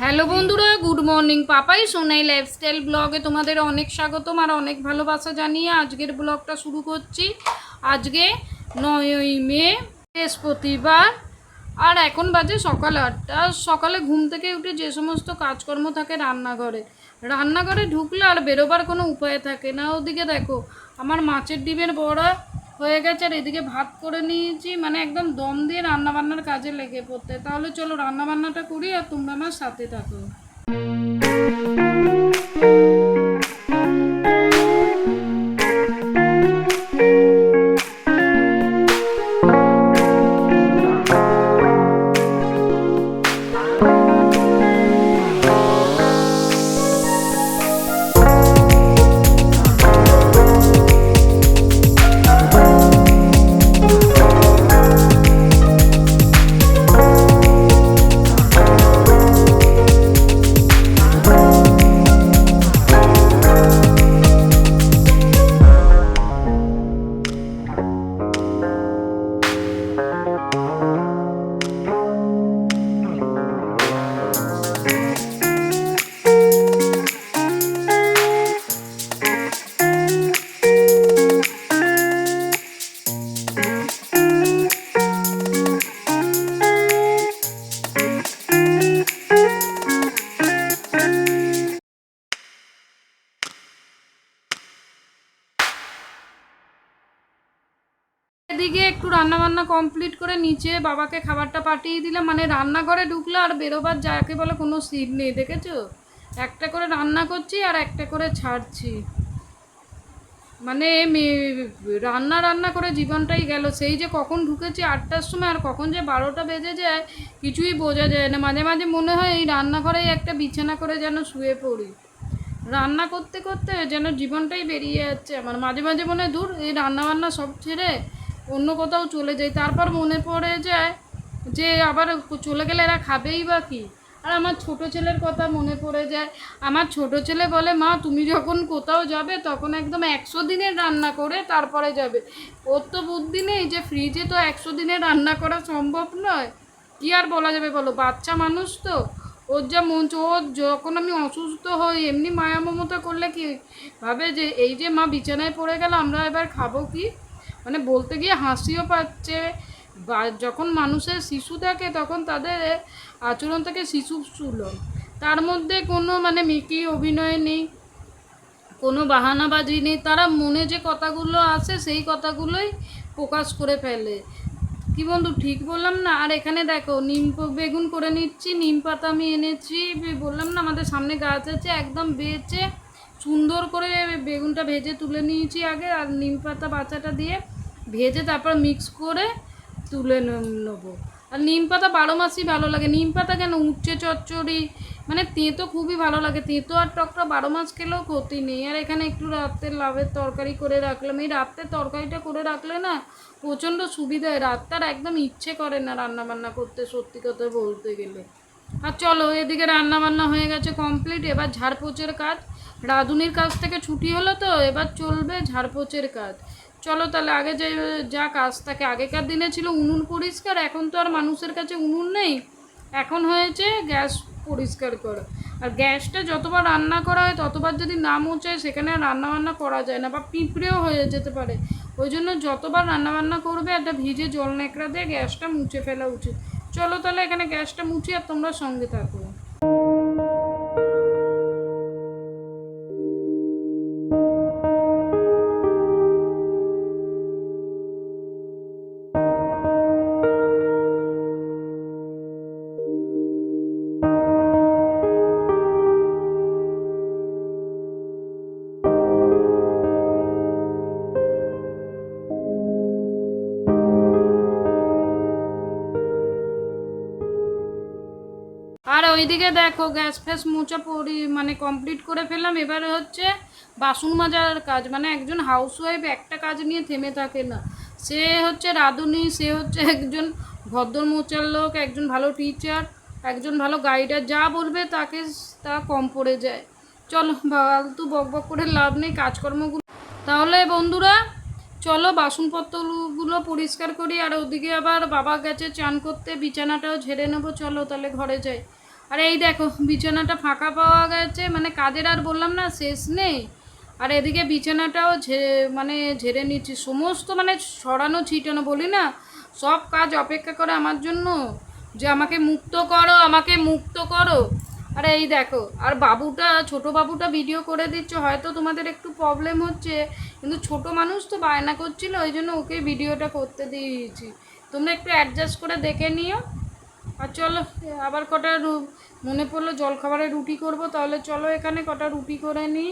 Hello বন্ধুরা, good morning. Papai Sonai lifestyle ব্লগে তোমাদের অনেক স্বাগতম আর অনেক ভালোবাসা জানিয়ে আজকের ব্লগটা শুরু করছি। আজকে নয়ই মে, বৃহস্পতিবার, আর এখন বাজে সকাল আটটা। সকালে ঘুম থেকে উঠে যে সমস্ত কাজকর্ম থাকে রান্নাঘরে রান্নাঘরে ঢুকলে আর বেরোবার কোনো উপায় থাকে না। ওদিকে দেখো, আমার মাছের ডিমের বড়া হয়ে গেছে আর এদিকে ভাত করে নিয়েছি মানে একদম দম দিয়ে রান্নাবান্নার কাজে লেগে পড়তে। তাহলে চলো রান্নাবান্নাটা করি আর তোমরা আমার সাথে থাকো। এদিকে একটু রান্না বান্না কমপ্লিট করে নিচে বাবাকে খাবারটা পাঠিয়ে দিলাম। মানে রান্নাঘরে ঢুকলো আর বেরোবার যাকে বলে কোনো সিট নেই, দেখেছ? একটা করে রান্না করছি আর একটা করে ছাড়ছি। মানে রান্না রান্না করে জীবনটাই গেল। সেই যে কখন ঢুকেছি আটটার সময় আর কখন যে বারোটা বেজে যায়, কিছুই বোঝা যায় না। মাঝে মাঝে মনে হয় এই রান্নাঘরেই একটা বিছানা করে যেন শুয়ে পড়ি। রান্না করতে করতে যেন জীবনটাই বেরিয়ে যাচ্ছে আমার। মাঝে মাঝে মনে হয় দূর এই রান্না বান্না সব ছেড়ে অন্য কোথাও চলে যাই তারপর মনে পড়ে যায় যে আবার চলে গেলে এরা খাবেই বা কি? আর আমার ছোট ছেলের কথা মনে পড়ে যায়। আমার ছোট ছেলে বলে, মা, তুমি যখন কোথাও যাবে তখন একদম একশো দিনের রান্না করে তারপরে যাবে। ওর তো বুদ্ধি নেই যে ফ্রিজে তো একশো দিনের রান্না করা সম্ভব নয়। কি আর বলা যাবে বলো? বাচ্চা মানুষ তো। ওর যা মন ওর যখন আমি অসুস্থ হই, এমনি মায়া মমতা করলে কি ভাবে যে, এই যে মা, বিছানায় পড়ে গেল, আমরা এবার খাব কি? মানে বলতে গিয়ে হাসিও পাচ্ছে। বা যখন মানুষের শিশু থাকে তখন তাদের আচরণ থাকে শিশু সুলভ। তার মধ্যে কোনো মানে মিকি অভিনয় নেই, কোনো বাহানাবাজি নেই। তারা মনে যে কথাগুলো আসে সেই কথাগুলোই প্রকাশ করে ফেলে। কি বন্ধু, ঠিক বললাম না? আর এখানে দেখো নিম বেগুন করে নিচ্ছি, নিম পাতা আমি এনেছি। বললাম না, আমাদের সামনে গাছ আছে, একদম বেচে সুন্দর করে বেগুনটা ভেজে তুলে নিয়েছি আগে, আর নিম পাতা বাচ্চাটা দিয়ে। ভেজে তারপর মিক্স করে তুলে নেব। আর নিম পাতা বারো মাসই ভালো লাগে। নিম পাতা কেন? উচ্ছে, চচ্চড়ি মানে তেঁতো খুবই ভালো লাগে। তেঁতো আর টকটা বারো মাস খেলেও ক্ষতি নেই। আর এখানে একটু রাতের লাভের তরকারি করে রাখলাম। এই রাতের তরকারিটা করে রাখলে না প্রচণ্ড সুবিধা হয়। রাতটার একদম ইচ্ছে করে না রান্না বান্না করতে, সত্যি কথা বলতে গেলে। আর চলো, এদিকে রান্না বান্না হয়ে গেছে কমপ্লিট এবার ঝাড়পোঁচের কাজ। রাঁধুনির কাছ থেকে ছুটি হলো তো, এবার চলবে ঝাড়পোঁচের কাজ। চলো তাহলে আগে যে যা কাজ থাকে আগেকার দিনে ছিল উনুন পরিষ্কার, এখন তো আর মানুষের কাছে উনুন নেই। এখন হয়েছে গ্যাস পরিষ্কার করা। আর গ্যাসটা যতবার রান্না করা হয়, ততবার যদি না মোচায় সেখানে রান্না বান্না করা যায় না বা পিঁপড়েও হয়ে যেতে পারে। ওই জন্য যতবার রান্না বান্না করবে, একটা ভিজে জল নেকড়া দিয়ে গ্যাসটা মুছে ফেলা উচিত। চলো তাহলে এখানে গ্যাসটা মুছি আর তোমরা সঙ্গে থাকো। ওইদিকে দেখো গ্যাস ফ্যাস মোচা পরি মানে কমপ্লিট করে ফেললাম। এবারে হচ্ছে বাসন মাজার কাজ মানে একজন হাউসওয়াইফ একটা কাজ নিয়ে থেমে থাকে না। সে হচ্ছে রাঁধুনি, সে হচ্ছে একজন ভদ্র মোচার লোক, একজন ভালো টিচার একজন ভালো গাইডার যা বলবে তাকে তা কম পড়ে যায়। চলো ফালতু বক বক করে লাভ নেই কাজকর্মগুলো। তাহলে বন্ধুরা, চলো বাসনপত্রগুলো পরিষ্কার করি, আর ওদিকে আবার বাবা গেছে চান করতে, বিছানাটাও ঝেড়ে নেব, চলো তাহলে ঘরে যাই। আর এই দেখো, বিছানাটা ফাঁকা পাওয়া গেছে মানে কাজের আর বললাম না, শেষ নেই। আর এদিকে বিছানাটাও মানে ঝেড়ে নিচ্ছি, সমস্ত মানে ছড়ানো ছিটানো, বলি না, সব কাজ অপেক্ষা করে আমার জন্য। যে আমাকে মুক্ত করো, আমাকে মুক্ত করো। আর এই দেখো, আর বাবুটা, ছোট বাবুটা ভিডিও করে দিচ্ছে, হয়তো তোমাদের একটু প্রবলেম হচ্ছে। কিন্তু ছোট মানুষ তো বায়না করছিল, ওই জন্য ওকে ভিডিওটা করতে দিয়েছি। তোমরা একটু অ্যাডজাস্ট করে দেখে নিও। আর চলো, আবার কটা মনে পড়ল জলখাবারে রুটি করব, তাহলে চলো এখানে কটা রুটি করে নিই।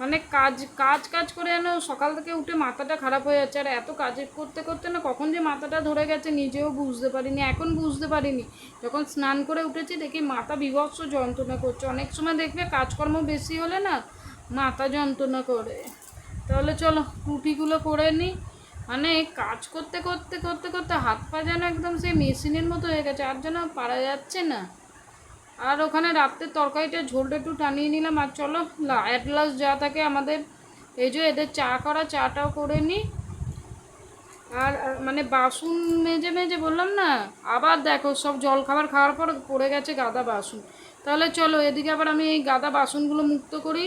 মানে কাজ কাজ কাজ করে যেন সকাল থেকে উঠে মাথাটা খারাপ হয়ে যাচ্ছে। আর এত কাজ করতে করতে না কখন যে মাথাটা ধরে গেছে নিজেও বুঝতে পারিনি, এখন বুঝতে পারিনি। যখন স্নান করে উঠেছি দেখি মাথা বিভৎস যন্ত্রণা করছে। অনেক সময় দেখবে কাজকর্ম বেশি হলে না মাথা যন্ত্রণা করে। তাহলে চলো রুটিগুলো করে নিই। মানে কাজ করতে করতে করতে করতে হাত পা যেন একদম সেই মেশিনের মতো হয়ে গেছে, আর যেন পারা যাচ্ছে না। আর ওখানে রাত্রের তরকারিটা ঝোলটা একটু টানিয়ে নিলাম, আর চলো অ্যাট লাস্ট যা থাকে আমাদের। এই যে এদের চা করা, চাটাও করে নিই আর মানে বাসন মেজে মেজে বললাম না, আবার দেখো সব জল খাবার খাওয়ার পর পড়ে গেছে গাদা বাসন। তাহলে চলো এদিকে আবার আমি এই গাদা বাসনগুলো মুক্ত করি।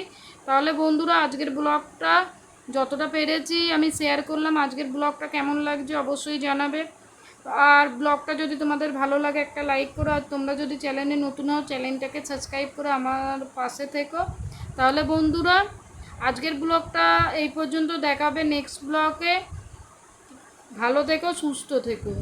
তাহলে বন্ধুরা, আজকের ব্লগটা যতটা পেরেছি আমি শেয়ার করলাম। আজকের ব্লগটা কেমন লাগছে অবশ্যই জানাবে। আর ব্লগটা যদি তোমাদের ভালো লাগে একটা লাইক করো। আর তোমরা যদি চ্যানেলে নতুন হও চ্যানেলটাকে সাবস্ক্রাইব করে আমার পাশে থেকো। তাহলে বন্ধুরা, আজকের ব্লগটা এই পর্যন্ত দেখাবে নেক্সট ব্লগে ভালো থেকো, সুস্থ থেকো।